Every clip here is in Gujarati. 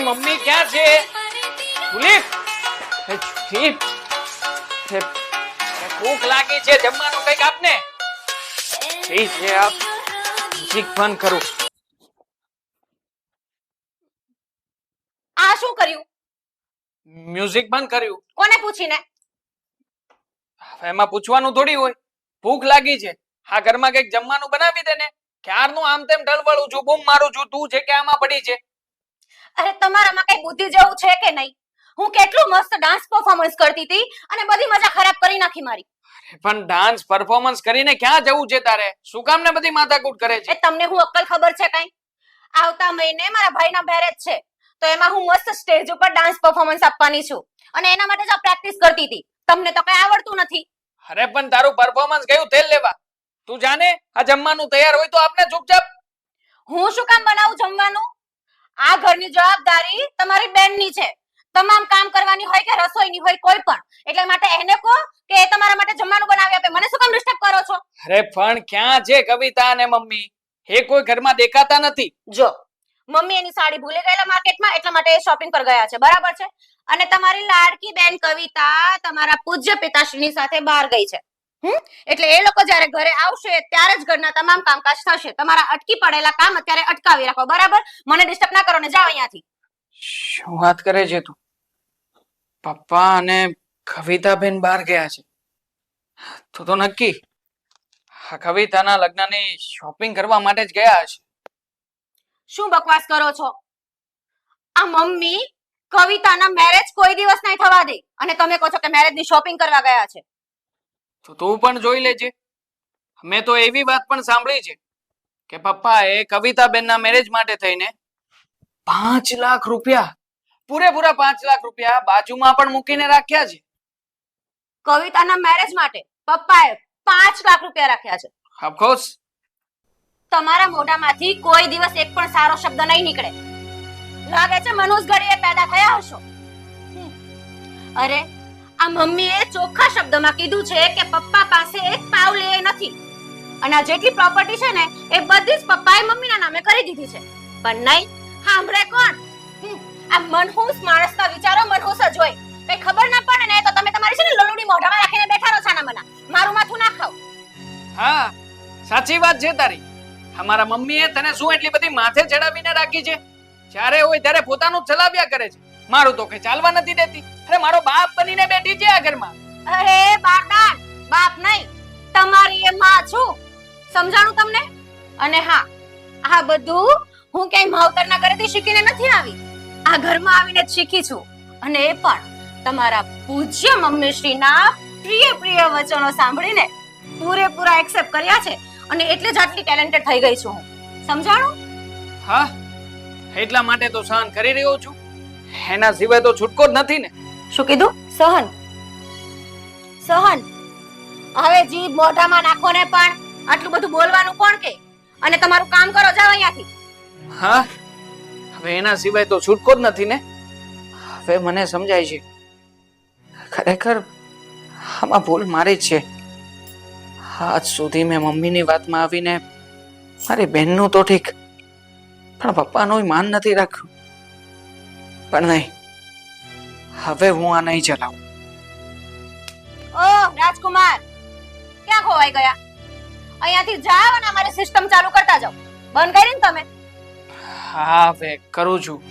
પેલી મમ્મી ક્યાં છે? હે, ભૂખ લાગી છે જમવાનું કંઈક આપને? ઠીક છે આપ મ્યુઝિક બંધ કરું. આ શું કર્યું? મ્યુઝિક બંધ કર્યું. કોને પૂછીને? એમાં પૂછવાનું થોડી હોય. ભૂખ લાગી છે. આ ઘરમાં કંઈક જમવાનું બનાવી દે ને. ક્યારનું આમ તેમ ઢળવળું છું બૂમ મારું છું તું છે કે આમાં પડી છે? અરે તમારામાં કઈ બુદ્ધિ જેવું છે કે નહીં? હું કેટલું મસ્ત ડાન્સ પરફોર્મન્સ કરતી હતી અને બધી મજા ખરાબ કરી નાખી મારી. પણ ડાન્સ પરફોર્મન્સ કરીને ક્યાં જવું છે તારે? શું કામ ને બધી માથાકૂટ કરે એ છે તમને હું અક્કલ ખબર છે કઈ? આવતા મહિને મારા ભાઈના મેરેજ છે તો એમાં હું મસ્ત સ્ટેજ ઉપર ડાન્સ પરફોર્મન્સ આપવાની છું. અને એના માટે જ પ્રેક્ટિસ કરતી હતી. તમને તો કઈ આવડતું નથી. અરે પણ તારું પરફોર્મન્સ ગયું તેલ લેવા. તું જાને આ જમવાનું તૈયાર હોય તો આપને ચૂપચાપ. હું શું કામ બનાવું જમવાનું? આ ઘરની જવાબદારી તમારી બેનની છે. તમામ કામ કરવાની હોય કે રસોઈની હોય કોઈ પણ. એટલે માટે એને કહો કે એ તમારા માટે જમવાનું બનાવી આપે. મને શું કામ ડિસ્ટર્બ કરો છો? અરે પણ ક્યાં છે કવિતા અને મમ્મી? એ કોઈ ઘરમાં દેખાતા નથી. જો મમ્મી એની સાડી ભૂલી ગયેલા માર્કેટમાં એટલા માટે એ શોપિંગ પર ગયા છે. બરાબર છે? અને તમારી લાડકી બેન કવિતા તમારા પૂજ્ય પિતાશ્રીની સાથે બહાર ગઈ છે. એટલે એ લોકો જ્યારે ઘરે આવશે ત્યારે જ ઘરના તમામ કામકાજ થશે. તમારા અટકી પડેલા કામ અત્યારે અટકાવી રાખો. બરાબર? મને ડિસ્ટર્બ ના કરો ને જાઓ અહીંયાથી. શું વાત કરે છે તું? પપ્પા અને કવિતાબેન બહાર ગયા છે. તો તો નક્કી? કવિતાના લગ્નની શોપિંગ કરવા માટે જ ગયા છે શું બકવાસ કરો છો? આ મમ્મી કવિતાના મેરેજ કોઈ દિવસ નહીં થવા દે. અને તમે કહો છો કે મેરેજની શોપિંગ કરવા ગયા છે. તો તું પણ જોઈ લેજે. મેં તો એવી વાત પણ સાંભળી છે કે પપ્પાએ કવિતાબેનના મેરેજ માટે થઈને પાંચ લાખ રૂપિયા પૂરેપૂરા પાંચ લાખ રૂપિયા બાજુમાં પણ મૂકીને રાખ્યા છે. કવિતાના મેરેજ માટે પપ્પાએ પાંચ લાખ રૂપિયા રાખ્યા છે. ઓફકોર્સ તમારા મોઢામાંથી કોઈ દિવસ એક પણ સારો શબ્દ નહીં નીકળે. લાગે છે મનુષ્ય ઘડીએ પેદા થયા હશો. અરે આ મમ્મીએ ચોખ્ખા શબ્દમાં કીધું છે કે પપ્પા પાસે એક પાવલી લે નથી. અને આ જેટલી પ્રોપર્ટી છે ને, એ બધી જ પપ્પાએ મમ્મીના નામે કરી દીધી છે. પણ નહીં સાંભળે કોણ? આ મનહૂસ માણસના વિચારો મનહૂસ જ હોય. કઈ ખબર ના પડે ને તો તમે તમારી છે ને લલુડી મોઢામાં રાખીને બેઠા રહો છાના મના મારું માથું ના ખાવ હા, સાચી વાત છે તારી. અમારા મમ્મીએ તને શું એટલી બધી માથે ચડાવીને રાખી છે? જ્યારે હોય ત્યારે પોતાનું ચલાવ્યા કરે છે. મારું તો કઈ ચાલવા નથી દેતી. અરે મારો બાપ બનીને બેઠી છે આ ઘરમાં. અરે બાપદાન બાપ નહીં તમારી એ માં છું. સમજાણું તમને? અને હા આ બધું હું ક્યાંય માવતરના ઘરેથી શીખીને નથી આવી. આ ઘરમાં આવીને જ શીખી છું. અને એ પણ તમારા પૂજ્ય મમ્મીશ્રીના પ્રિય પ્રિય વચનો સાંભળીને પૂરેપૂરા એક્સેપ્ટ કર્યા છે. અને એટલે જ આટલી ટેલેન્ટેડ થઈ ગઈ છું હું. સમજાણું? હા એટલા માટે તો સહન કરી રહ્યો છું. એના સિવાય તો છૂટકો જ નથી ને. શું કીધું? સહન. સહન. હવે જીભ મોઢામાં નાખો ને પણ આટલું બધું બોલવાનું કોણ કે? અને તમારું કામ કરો જાવ અહીંયાથી. હા? હવે એના સિવાય તો છૂટકો જ નથી ને. હવે મને સમજાય છે. ખરેખર આમાં ભૂલ મારી જ છે. આજ સુધી મેં મમ્મીની વાતમાં આવીને મારી બહેનનું તો ઠીક પણ પપ્પાનું માન નથી રાખ્યું. પણ નહીં. હવે હું આ નહીં ચલાવું. ઓ રાજકુમાર ક્યાં ખોવાઈ ગયા? અહીંયાથી જાઓ અને અમારી સિસ્ટમ ચાલુ કરતા જાઓ. બંધ કરીને તમે. હા હવે કરું છું.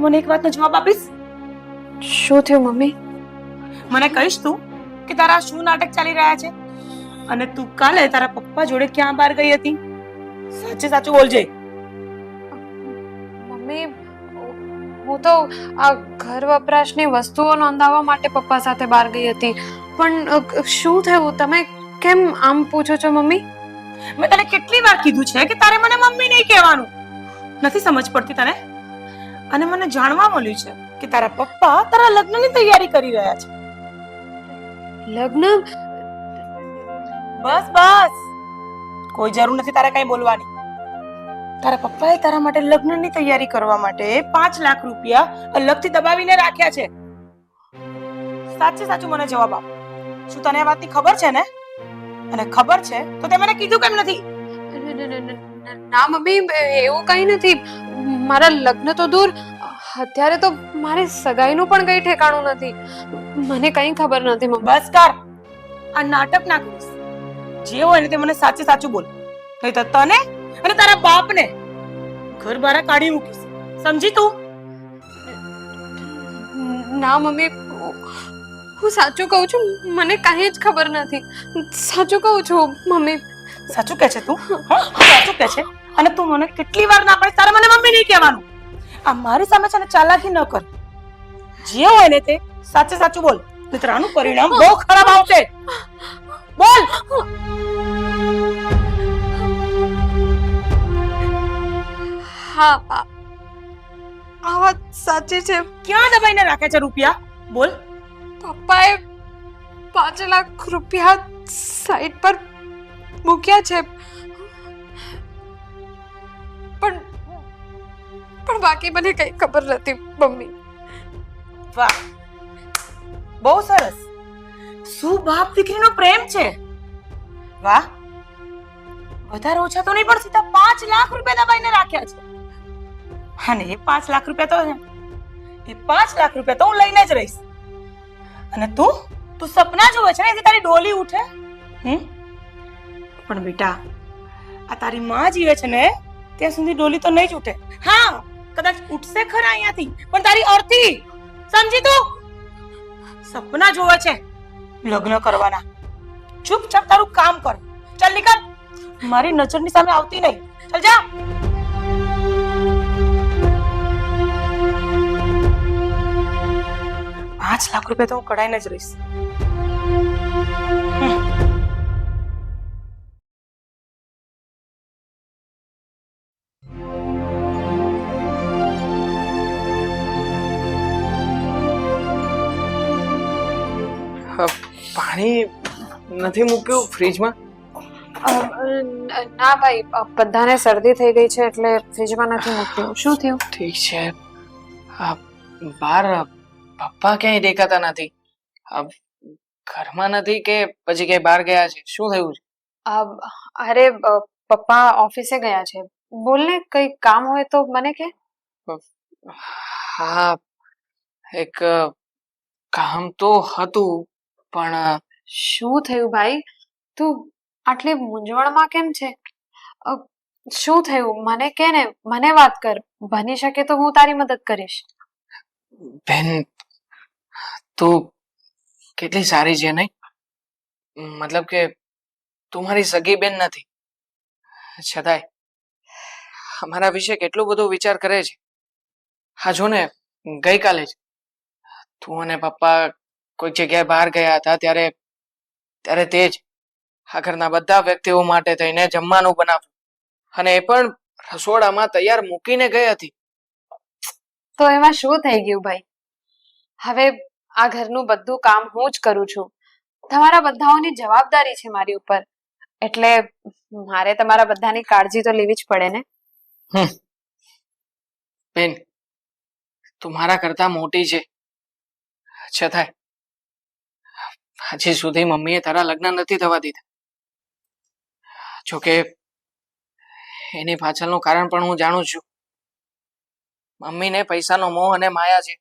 તું મને એક વાતનો જવાબ આપીશ? શું થયું મમ્મી? મને કહીશ તું કે તારા શું નાટક ચાલી રહ્યા છે અને તું કાલે તારા પપ્પા જોડે ક્યાં બહાર ગઈ હતી? સાચે સાચું બોલજે. મમ્મી હું તો આ ઘર વપરાશની વસ્તુઓ નોંધાવવા માટે પપ્પા સાથે બહાર ગઈ હતી. પણ શું થયું? તમે કેમ આમ પૂછો છો મમ્મી? મેં તને કેટલી વાર કીધું છે કે તારે મને મમ્મી નહીં કહેવાનું? નથી સમજ પડતી તને? અને મને જાણવા મળ્યું છે કે તારા પપ્પા તારા લગ્નની તૈયારી કરી રહ્યા છે લગ્ન બસ બસ કોઈ જરૂર નથી તારે કઈ બોલવાની તારા પપ્પાએ તારા માટે લગ્નની તૈયારી કરવા માટે પાંચ લાખ રૂપિયા અલગથી દબાવીને રાખ્યા છે સાચે સાચું મને જવાબ આપ શું તને આ વાતની ખબર છે ને અને ખબર છે તો તે મને કીધું કેમ નથી ના મમ્મી એવું કઈ નથી મારા લગ્ન તો દૂર અત્યારે તો મારી સગાઈનું પણ કઈ ઠેકાણું નથી. મને કઈ ખબર નથી મમ્મી. બસ કર. આ નાટક ના કરીશ. જે હોય ને તે મને સાચે સાચું બોલ. નહીં તો તને અને તારા બાપને ઘર બહાર કાઢી મૂકીશ. સમજી તું? ના મમ્મી. હું સાચું કહું છું મને કાંઈ જ ખબર નથી. સાચું કહું છું મમ્મી. સાચું કે છે તું? સાચું કે છે. અને તું મને કેટલી વાર ના પાડીશ તારે મને મમ્મી નહીં કહેવાનું? આ મારી સામે છે ને ચાલાકી ન કર. જે હોય ને તે સાચે સાચું બોલ. નહીતર આનું પરિણામ બહુ ખરાબ આવશે. બોલ. હા આ આ વાત સાચી છે. ક્યાં દબાઈને રાખે છે રૂપિયા? બોલ. પપ્પાએ પાંચ લાખ રૂપિયા સાઈડ પર મૂક્યા છે. પણ પણ બાકી મને કઈ ખબર નથી, મમ્મી. વાહ. બહુ સરસ. શું બાપ દીકરીનો પ્રેમ છે? વાહ. વધારે ઓછા તો નહીં, પણ સીધા પાંચ લાખ રૂપિયા દબાઈને રાખ્યા છે. અને એ પાંચ લાખ રૂપિયા તો એ પાંચ લાખ રૂપિયા તો હું લઈને જ રહીશ. અને તું? તું સપના જોવે છે ને, એથી તારી ડોલી ઉઠે? હમ? પણ બેટા, આ તારી માં જીવે છે ને ત્યાં સુધી ડોલી તો નહીં જ હા, કદાચ ઉઠશે ખરા અહીંયાથી, પણ તારી અર્થી, સમજી તું? સપના જોવે છે લગ્ન કરવાના. ચૂપચાપ તારું કામ કર. ચાલ નીકળ. મારી નજરની સામે આવતી નહીં. ચાલ જા. પાંચ લાખ રૂપિયા તો હું કઢાઈને જ રહીશ. પાણી નથી મૂક્યું ફ્રીજમાં? ના ભાઈ બધાને શરદી થઈ ગઈ છે એટલે ફ્રીજમાં નથી મૂક્યું. શું થયું? ઠીક છે. બહાર પપ્પા ક્યાંય દેખાતા નથી. ઘરમાં નથી કે પછી ક્યાંય બહાર ગયા છે? શું થયું છે? અરે પપ્પા ઓફિસે ગયા છે. બોલ ને કઈ કામ હોય તો મને કે. હા એક કામ તો હતું પણ શું થયું ભાઈ? તું આટલી મૂંઝવણમાં કેમ છે? શું થયું? મને કે ને મને વાત કર. બની શકે તો હું તારી મદદ કરીશ. બેન, તું કેટલી સારી છે, નહીં? મતલબ કે તું મારી સગી બેન નથી. છતાંય અમારા વિશે કેટલો બધો વિચાર કરે છે. હા જો ને ગઈકાલે જ તું અને પપ્પા કોઈક જગ્યાએ બહાર ગયા હતા, ત્યારે ત્યારે તે જ આ ઘરના બધા વ્યક્તિઓ માટે થઈને જમવાનું બનાવ્યું. અને એ પણ રસોડામાં તૈયાર મૂકીને ગઈ હતી. તો એમાં શું થઈ ગયું ભાઈ? હવે આ ઘરનું બધું કામ હું જ કરું છું. તમારા બધાઓની જવાબદારી છે મારી ઉપર. એટલે મારે તમારા બધાની કાળજી તો લેવી જ પડે ને? બેન તું મારા કરતા મોટી છે. છતાંય હજી સુધી મમ્મીએ તારા લગ્ન નથી થવા દીધા. જોકે એની પાછળનું કારણ પણ હું જાણું છું. મમ્મીને પૈસાનો મોહ અને માયા છે.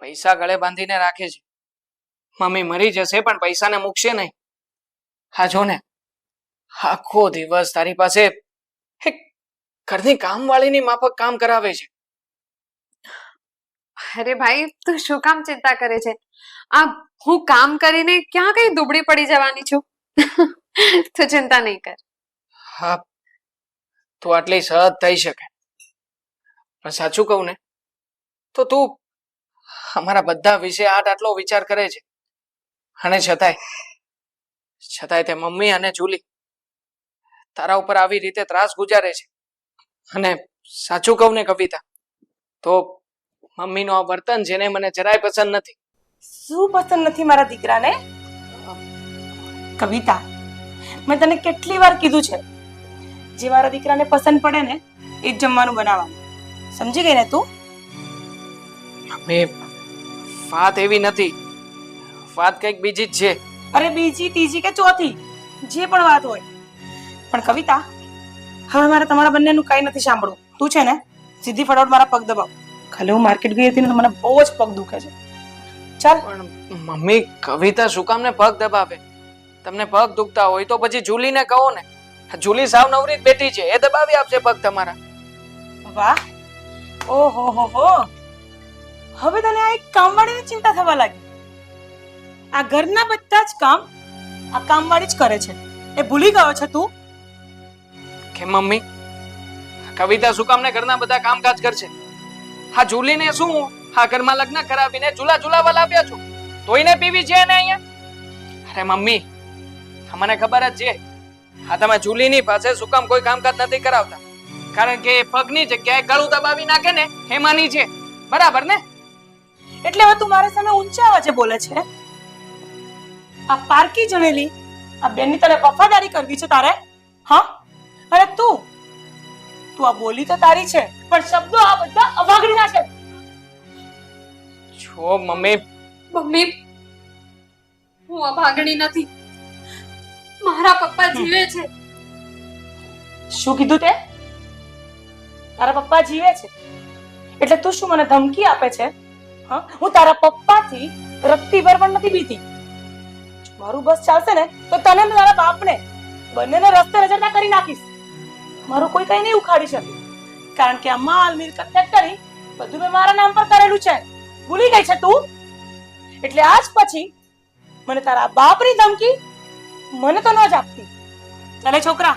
પૈસા ગળે બાંધીને રાખે છે. મમ્મી મરી જશે પણ પૈસાને મૂકશે નહીં. હા જો ને, આખો દિવસ તારી પાસે ઘરની કામવાળીની માફક કામ કરાવે છે. અરે ભાઈ, તું શું કામ ચિંતા કરે છે? આ હું કામ કરીને ક્યાં કઈ દુબળી પડી જવાની છું? તો ચિંતા નહીં કર. હા, તું આટલી સહજ થઈ શકે. પણ સાચું કહું ને, તો તું અમારા બધા વિશે આટ આટલો વિચાર કરે છે. અને છતાંય છતાંય તે મમ્મી અને જુલી તારા ઉપર આવી રીતે ત્રાસ ગુજારે છે. અને સાચું કહું ને કવિતા, તો મમ્મીનું આ વર્તન જેને મને જરાય પસંદ નથી. શું પસંદ નથી મારા દીકરાને? કવિતા મેં તને કેટલી વાર કીધું છે જે મારા દીકરાને પસંદ પડે ને એ જ જમવાનું બનાવવાનું. સમજી ગઈ ને તું? મમ્મી વાત એવી નથી. વાત કંઈક બીજી જ છે. અરે બીજી ત્રીજી કે ચોથી જે પણ વાત હોય. પણ કવિતા હવે મારે તમારા બંનેનું કઈ નથી સાંભળવું. તું છે ને સીધી ફટાફટ મારા પગ દબાવ. ખાલી હું માર્કેટ ગઈ હતી ને મને બહુ જ પગ દુખે છે. ચાલ. પણ મમ્મી કવિતા શું કામ ને પગ દબાવે? તમને પગ દુખતા હોય તો પછી જુલીને કહો ને. જુલી સાવ નવરી જ બેઠી છે એ દબાવી આપશે પગ તમારા. વાહ. ઓહો હો હો. હવે તને આ એક કામવાળીની ચિંતા થવા લાગી. આ ઘરના બધા જ કામ આ કામવાળી જ કરે છે. એ ભૂલી ગયો છે તું? કે મમ્મી કવિતા શું કામ ને ઘરના બધા કામકાજ કરશે? હા જુલીને શું? હા, ઘરમાં લગ્ન કરાવીને ચૂલા ચૂલાવા લાવ્યા છો. તોયને પીવી છે ને અહીંયા? અરે મમ્મી મને ખબર જ છે. હા, તમે જુલીની પાસે શું કામ કોઈ કામકાજ નથી કરાવતા. કારણ કે એ પગની જગ્યાએ ગળું દબાવી નાખે ને, હેમાની છે. બરાબર ને? એટલે હવે તું મારા સામે ઊંચા અવાજે બોલે છે? આ પારકી જણેલી, આ બેનની તને વફાદારી કરવી છે તારે? હા? અને તું તું આ બોલી તો તારી છે, પણ શબ્દો આ બધા અવાગણીના છે. છો મમ્મી? મમ્મી હું અભાગણી નથી. મારા પપ્પા જીવે છે. શું કીધું તે? તારા પપ્પા જીવે છે? એટલે તું શું મને ધમકી આપે છે? હા? હું તારા પપ્પાથી રક્તિ ભર પણ નથી બીતી. મારું બસ ચાલશે ને તો તને ને તારા બાપને બંનેને રસ્તે રજડતા કરી નાખીશ. મારું કોઈ કઈ નહીં ઉખાડી શકે. કારણ કે આ માલ મિલકત ફેક્ટરી બધું મેં મારા નામ પર કરેલું છે. ભૂલી ગઈ છે તું? એટલે આજ પછી મને તારા બાપની ધમકી મને તો ન જ આપતી. ચાલે છોકરા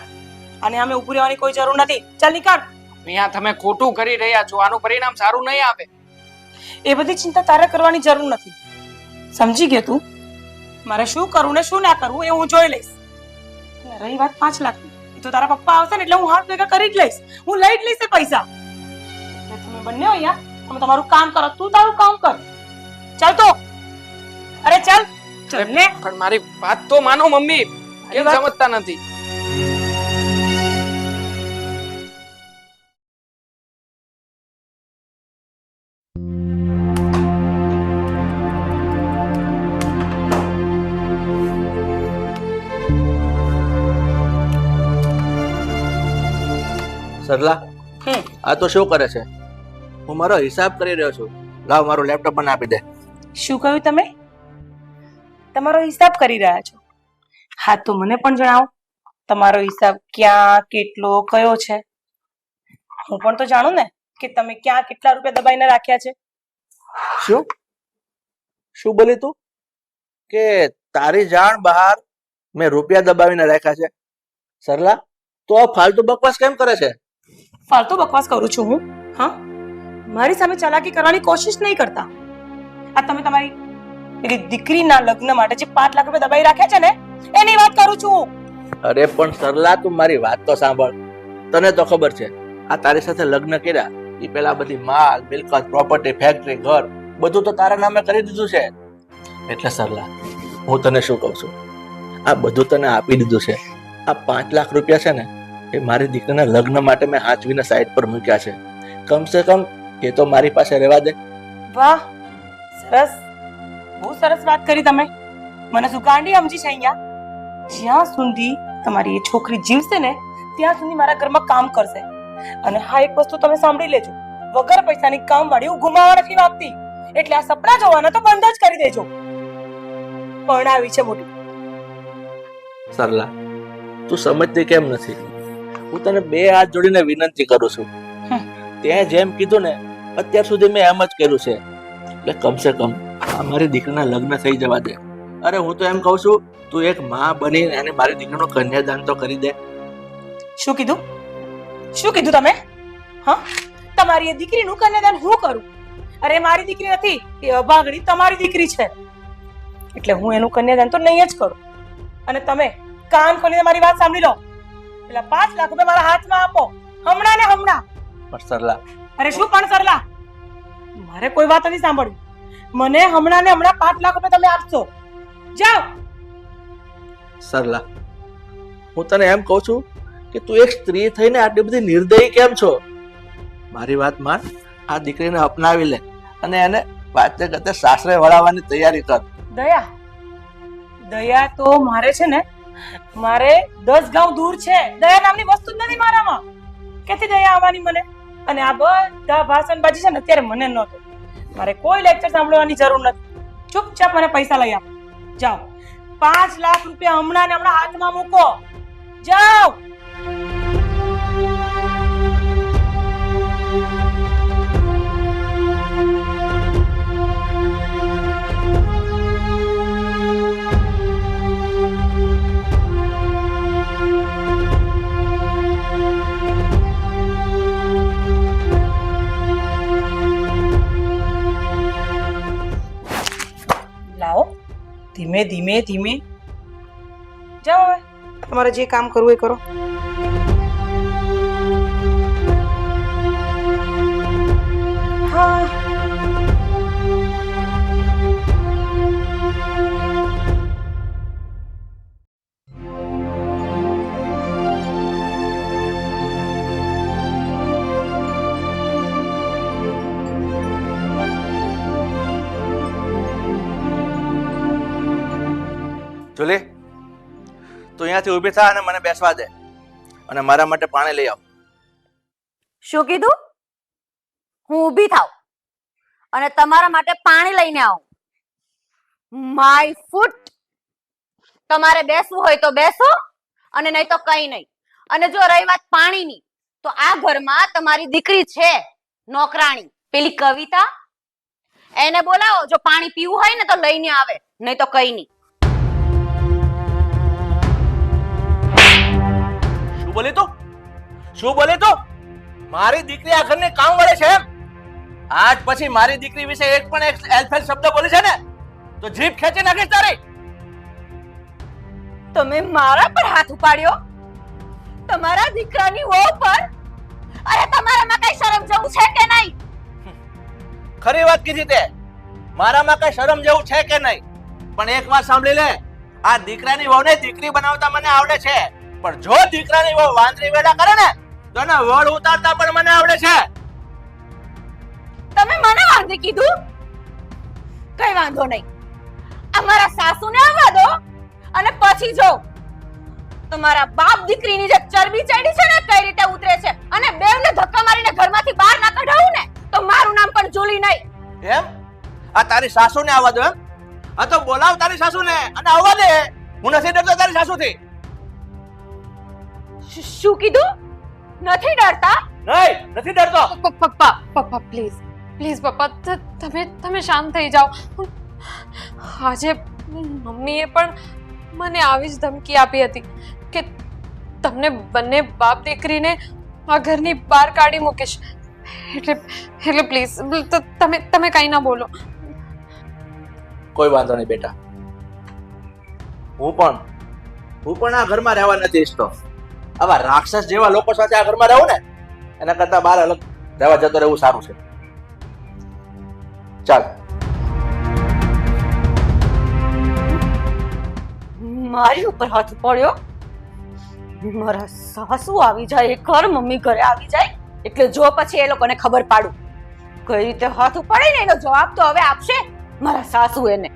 અને અમે ઉભું રહેવાની કોઈ જરૂર નથી. ચાલ નીકળ. અહીંયા તમે ખોટું કરી રહ્યા છો. આનું પરિણામ સારું નહીં આવે. એ બધી ચિંતા તારે કરવાની જરૂર નથી. સમજી ગયો તું? મારે શું કરવું ને શું ના કરવું એ હું જોઈ લઈશ. રહી વાત પાંચ લાખની. એ તો તારા પપ્પા આવશે ને એટલે હું હાથ ભેગા કરી જ લઈશ. હું લઈ જ લઈશ પૈસા. તમે બંને અહીંયા તમે તમારું કામ કરો તું તારું કામ કર. ચાલ તો. અરે ચાલ. ચાલ ને પણ મારી વાત તો માનો મમ્મી. કેમ સમજતા નથી? સરલા હમ. આ તો શું કરે છે? હું મારો હિસાબ કરી રહ્યો છું. લાવ મારું લેપટોપ મને આપી દે. શું કહ્યું તમે? તમારો હિસાબ કરી રહ્યા છો. હા તો મને પણ જણાવો. તમારો હિસાબ ક્યાં કેટલો કયો છે? હું પણ તો જાણું ને કે તમે ક્યાં કેટલા રૂપિયા દબાઈને રાખ્યા છે. શું? શું બોલી તું? કે તારી જાણ બહાર મેં રૂપિયા દબાવીને રાખ્યા છે. સરલા તો આ ફાલતુ બકવાસ કેમ કરે છે? ફાલતુ બકવાસ કરું છું હું હા? મારી સામે ચાલાકી કરવાની કોશિશ નહીં કરતા. આ તમે તમારી પેલી દીકરીના લગ્ન માટે જે પાંચ લાખ રૂપિયા દબાઈ રાખ્યા છે ને, એની વાત કરું છું. અરે પણ સરલા, તું મારી વાત તો સાંભળ. તને તો ખબર છે, આ તારી સાથે લગ્ન કર્યા એ પેલા બધી માલ, મિલકત પ્રોપર્ટી ફેક્ટરી ઘર, બધું તો તારા નામે કરી દીધું છે. એટલે સરલા, હું તને શું કહું છું? આ બધું તને આપી દીધું છે. આ પાંચ લાખ રૂપિયા છે ને, એ મારી દીકરીના લગ્ન માટે મેં હાચવીને સાઈડ પર મૂક્યા છે. કમસે કમ એ તો મારી પાસે રહેવા દે. વાહ સરસ. બહુ સરસ વાત કરી તમે. મને શું ગાંડી સમજી છે અહીંયા. જ્યાં સુધી તમારી એ છોકરી જીવશે ને ત્યાં સુધી મારા ઘરમાં કામ કરશે. અને હા એક વસ્તુ તમે સાંભળી લેજો. વગર પૈસાની કામ વાળી હું ગુમાવા નથી માંગતી. એટલે આ સપના જોવાના તો બંધ જ કરી દેજો. પણ આવી છે મોટી. સરલા તું સમજતી કેમ નથી? હું તને બે હાથ જોડીને વિનંતી કરું છું. તે જેમ કીધું ને અત્યાર સુધી મેં એમ જ કર્યું છે એટલે કમસે કમ આ મારી દીકરીના લગ્ન થઈ જવા દે. અરે હું તો એમ કહું છું તું એક માં બની અને મારી દીકરીનું કન્યાદાન તો કરી દે. શું કીધું? શું કીધું તમે? હા? તમારી એ દીકરીનું કન્યાદાન હું કરું? અરે મારી દીકરી નથી એ અભાગણી તમારી દીકરી છે. એટલે હું એનું કન્યાદાન તો નહીં જ કરું. અને તમે કાન ખોલીને મારી વાત સાંભળી લો. પેલા પાંચ લાખ રૂપિયા મારા હાથમાં આપો. હમણાં ને હમણાં. પણ સરલા અરે શું પણ સરલા? મારે કોઈ વાત નથી સાંભળવી. મને હમણાં ને હમણાં પાંચ લાખ રૂપિયા તમે આપશો. જાઓ. સરલા હું તને એમ કહું છું કે તું એક સ્ત્રી થઈને આટલી બધી નિર્દયી કેમ છો? મારી વાત માન આ દીકરીને અપનાવી લે અને એને વાતે ગતે સાસરે વળાવવાની તૈયારી કર. દયા. દયા તો મારે છે ને મારે દસ ગાંવ દૂર છે. દયા નામની વસ્તુ જ નથી મારામાં. ક્યાંથી દયા આવવાની મને? અને આ બધા ભાષણબાજી છે ને અત્યારે મને નતો મારે કોઈ લેક્ચર સાંભળવાની જરૂર નથી. ચૂપચાપ મને પૈસા લઈ આપો. જાઓ. પાંચ લાખ રૂપિયા હમણાં ને હમણાં હાથમાં મૂકો. જાઓ. ધીમે ધીમે ધીમે. જાઓ હવે. તમારે જે કામ કરવું એ કરો. જુલી? તું અહીંયાથી ઊભી થા અને મને બેસવા દે. અને મારા માટે પાણી લઈ આવ. શું કીધું? હું ઊભી થાવ અને તમારા માટે પાણી લઈને આવું. માય ફૂટ તમારે બેસવું હોય તો બેસો અને નહીં તો કઈ નહીં. અને જો રહી વાત પાણીની, તો આ ઘરમાં તમારી દીકરી છે, નોકરાણી. પેલી કવિતા? એને બોલાવો, જો પાણી પીવું હોય ને તો લઈને આવે, નહીં તો કઈ નહીં. શું બોલે તું? શું બોલે તું? મારી દીકરી આ ઘરને કામ વળે છે એમ? આજ પછી મારી દીકરી વિશે એક પણ એક એલફેલ શબ્દ બોલે છે ને? તો જીભ ખેંચી નાખીશ તારી. તમે મારા પર હાથ ઉપાડ્યો? તમારા દીકરાની વહુ પર? અરે તમારામાં કઈ શરમ જેવું છે કે નહીં? ખરી વાત કીધી તે. મારામાં કઈ શરમ જેવું છે કે નહીં? પણ એક વાત સાંભળી લે. આ દીકરાની વહુને દીકરી બનાવતા મને આવડે છે. પણ જો દીકરાની વહુ વાંદરી વેડા કરે ને તો એને વળ ઉતારતા પણ મને આવડે છે. તમે મને વાંદરી કીધું? કઈ વાંધો નહીં. અમારા સાસુને આવવા દો અને પછી જો તમારા બાપ દીકરીની જે ચરબી ચડી છે ને કઈ રીતે ઉતરે છે અને બેવને ધક્કા મારીને ઘરમાંથી બહાર ના કઢાવું ને તો મારું નામ પણ જુલી નહીં. એમ? આ તારી સાસુને આવવા દો એમ? આ તો બોલાવ તારી સાસુને અને આવવા દે. હું નથી ડરતો તારી સાસુથી. શ- કીધું? નથી ડરતા? નહીં નથી ડરતો. પપ્પા પપ્પા પ્લીઝ પ્લીઝ પપ્પા ત- તમે તમે શાંત થઈ જાઓ. આજે મમ્મીએ પણ મને આવી જ ધમકી આપી હતી કે તમને બંને બાપ દીકરીને આ ઘરની બહાર કાઢી મૂકીશ. એટલે એટલે પ્લીઝ તમે તમે કંઈ ના બોલો. કોઈ વાંધો નહીં બેટા. હું પણ હું પણ આ ઘરમાં રહેવા નથી ઈચ્છતો. આવા રાક્ષસ જેવા લોકો સાથે આ ઘરમાં રહું ને, એના કરતા બહાર અલગ રહેવા જતો રહેવું સારું છે. ચાલ. મારી ઉપર હાથ પડ્યો મારા સાસુ આવી જાય, એક ઘર મમ્મી ઘરે આવી જાય, એટલે જો પછી એ લોકોને ખબર પાડું. કઈ રીતે હાથ ઉપાડે ને એનો જવાબ તો હવે આપશે મારા સાસુ એને.